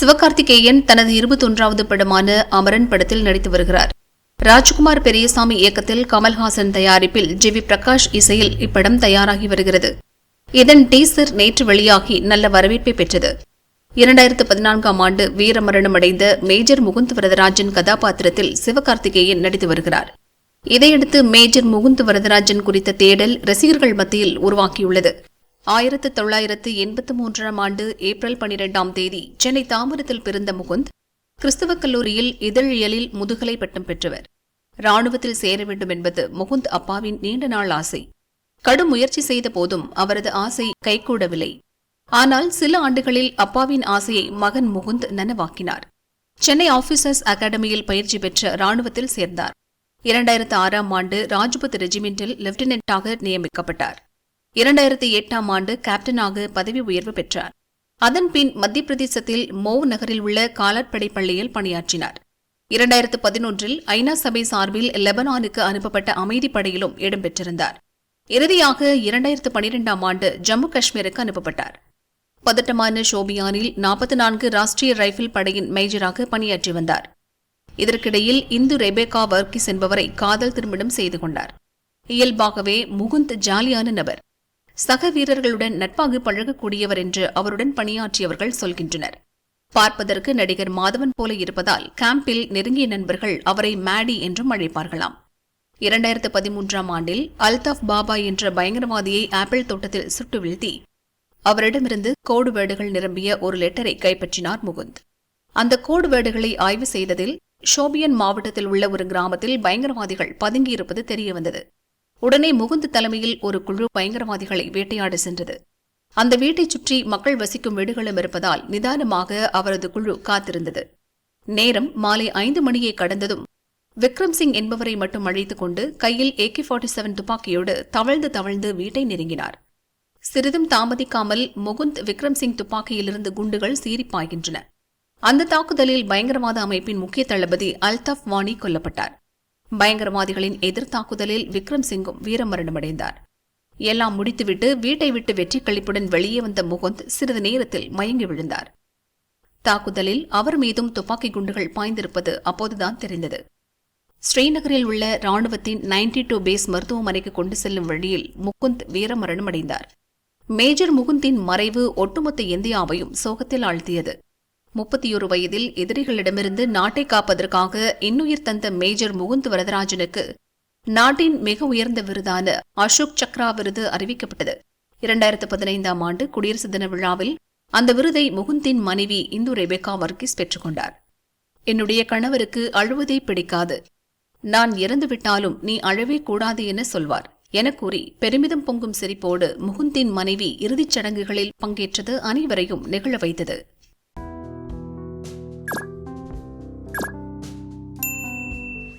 சிவகார்த்திகேயன் தனது இருபத்தொன்றாவது படமான அமரன் படத்தில் நடித்து வருகிறார். ராஜ்குமார் பெரியசாமி இயக்கத்தில் கமல்ஹாசன் தயாரிப்பில் ஜி. வி. பிரகாஷ் இசையில் இப்படம் தயாராகி வருகிறது. இதன் டீசர் நேற்று வெளியாகி நல்ல வரவேற்பை பெற்றது. இரண்டாயிரத்து பதினான்காம் ஆண்டு வீரமரணம் அடைந்த மேஜர் முகுந்த் வரதராஜன் கதாபாத்திரத்தில் சிவகார்த்திகேயன் நடித்து வருகிறார். இதையடுத்து மேஜர் முகுந்த் வரதராஜன் குறித்த தேடல் ரசிகர்கள் மத்தியில் உருவாக்கியுள்ளது ஆயிரத்து தொள்ளாயிரத்து எண்பத்து மூன்றாம் ஆண்டு ஏப்ரல் பனிரெண்டாம் தேதி சென்னை தாம்பரத்தில் பிறந்த முகுந்த் கிறிஸ்தவக் கல்லூரியில் இதழியலில் முதுகலை பட்டம் பெற்றவர். ராணுவத்தில் சேர வேண்டும் என்பது முகுந்த் அப்பாவின் நீண்ட நாள் ஆசை. கடும் முயற்சி செய்த போதும் அவரது ஆசை கைகூடவில்லை. ஆனால் சில ஆண்டுகளில் அப்பாவின் ஆசையை மகன் முகுந்த் நனவாக்கினார். சென்னை ஆபீசர்ஸ் அகாடமியில் பயிற்சி பெற்ற ராணுவத்தில் சேர்ந்தார். இரண்டாயிரத்து ஆறாம் ஆண்டு ராஜ்பத் ரெஜிமெண்டில் லெப்டினன்ட்டாக நியமிக்கப்பட்டார். இரண்டாயிரத்தி எட்டாம் ஆண்டு கேப்டனாக பதவி உயர்வு பெற்றார். அதன்பின் மத்திய பிரதேசத்தில் மோவ் நகரில் உள்ள காலாட்படை பள்ளியில் பணியாற்றினார். இரண்டாயிரத்து பதினொன்றில் ஐநா சபை சார்பில் லெபனானுக்கு அனுப்பப்பட்ட அமைதிப் படையிலும் இடம்பெற்றிருந்தார். இறுதியாக இரண்டாயிரத்து பனிரெண்டாம் ஆண்டு ஜம்மு காஷ்மீருக்கு அனுப்பப்பட்டார். பதட்டமான ஷோபியானில் நாற்பத்தி நான்கு ராஷ்டிரிய ரைபிள் படையின் மேஜராக பணியாற்றி வந்தார். இதற்கிடையில் இந்து ரெபேகா வர்கிஸ் என்பவரை காதல் திருமணம் செய்து கொண்டார். இயல்பாகவே முகுந்த் ஜாலியான நபர். சக வீரர்களுடன் நட்பாக பழகக்கூடியவர் என்று அவருடன் பணியாற்றியவர்கள் சொல்கின்றனர். பார்ப்பதற்கு நடிகர் மாதவன் போல இருப்பதால் கேம்பில் நெருங்கிய நண்பர்கள் அவரை மேடி என்றும் அழைப்பார்களாம். இரண்டாயிரத்து பதிமூன்றாம் ஆண்டில் அல்தாஃப் பாபா என்ற பயங்கரவாதியை ஆப்பிள் தோட்டத்தில் சுட்டு வீழ்த்தி அவரிடமிருந்து கோடு வேடுகள் நிரம்பிய ஒரு லெட்டரை கைப்பற்றினார் முகுந்த். அந்த கோடு வேடுகளை ஆய்வு செய்ததில் ஷோபியன் மாவட்டத்தில் உள்ள ஒரு கிராமத்தில் பயங்கரவாதிகள் பதுங்கியிருப்பது தெரியவந்தது. உடனே முகுந்த் தலைமையில் ஒரு குழு பயங்கரவாதிகளை வேட்டையாட சென்றது. அந்த வீட்டைச் சுற்றி மக்கள் வசிக்கும் வீடுகளும் இருப்பதால் நிதானமாக அவரது குழு காத்திருந்தது. நேரம் மாலை ஐந்து மணியை கடந்ததும் விக்ரம் சிங் என்பவரை மட்டும் அழைத்துக் கொண்டு கையில் ஏகே ஃபார்ட்டி செவன் துப்பாக்கியோடு தவழ்ந்து தவழ்ந்து வீட்டை நெருங்கினார். சிறிதும் தாமதிக்காமல் முகுந்த் விக்ரம் சிங் துப்பாக்கியிலிருந்து குண்டுகள் சீறிப்பாய்கின்றன அந்த தாக்குதலில் பயங்கரவாத அமைப்பின் முக்கிய தளபதி அல்தாஃப் வாணி கொல்லப்பட்டார். பயங்கரவாதிகளின் எதிர்த்தாக்குதலில் விக்ரம் சிங்கும் வீரமரணமடைந்தார். எல்லாம் முடித்துவிட்டு வீட்டை விட்டு வெற்றி கழிப்புடன் வெளியே வந்த முகுந்த் சிறிது நேரத்தில் மயங்கி விழுந்தார். தாக்குதலில் அவர் மீதும் துப்பாக்கி குண்டுகள் பாய்ந்திருப்பது அப்போதுதான் தெரிந்தது. ஸ்ரீநகரில் உள்ள ராணுவத்தின் நைன்டி டூ பேஸ் மருத்துவமனைக்கு கொண்டு செல்லும் வழியில் முகுந்த் வீரமரணமடைந்தார். மேஜர் முகுந்தின் மறைவு ஒட்டுமொத்த இந்தியாவையும் சோகத்தில் ஆழ்த்தியது. முப்பத்தியொரு வயதில் எதிரிகளிடமிருந்து நாட்டை காப்பதற்காக இன்னுயிர் தந்த மேஜர் முகுந்த் வரதராஜனுக்கு நாட்டின் மிக உயர்ந்த விருதான அசோக் சக்ரா விருது அறிவிக்கப்பட்டது. இரண்டாயிரத்து பதினைந்தாம் ஆண்டு குடியரசு தின விழாவில் அந்த விருதை முகுந்தின் மனைவி இந்து ரெபேகா வர்கிஸ் பெற்றுக்கொண்டார் என்னுடைய கணவருக்கு அழுவதே பிடிக்காது. நான் இறந்துவிட்டாலும் நீ அழவே கூடாது என சொல்வார். என கூறி பெருமிதம் பொங்கும் சிரிப்போடு முகுந்தின் மனைவி இறுதிச் சடங்குகளில் பங்கேற்றது அனைவரையும் நெகிழ வைத்தது.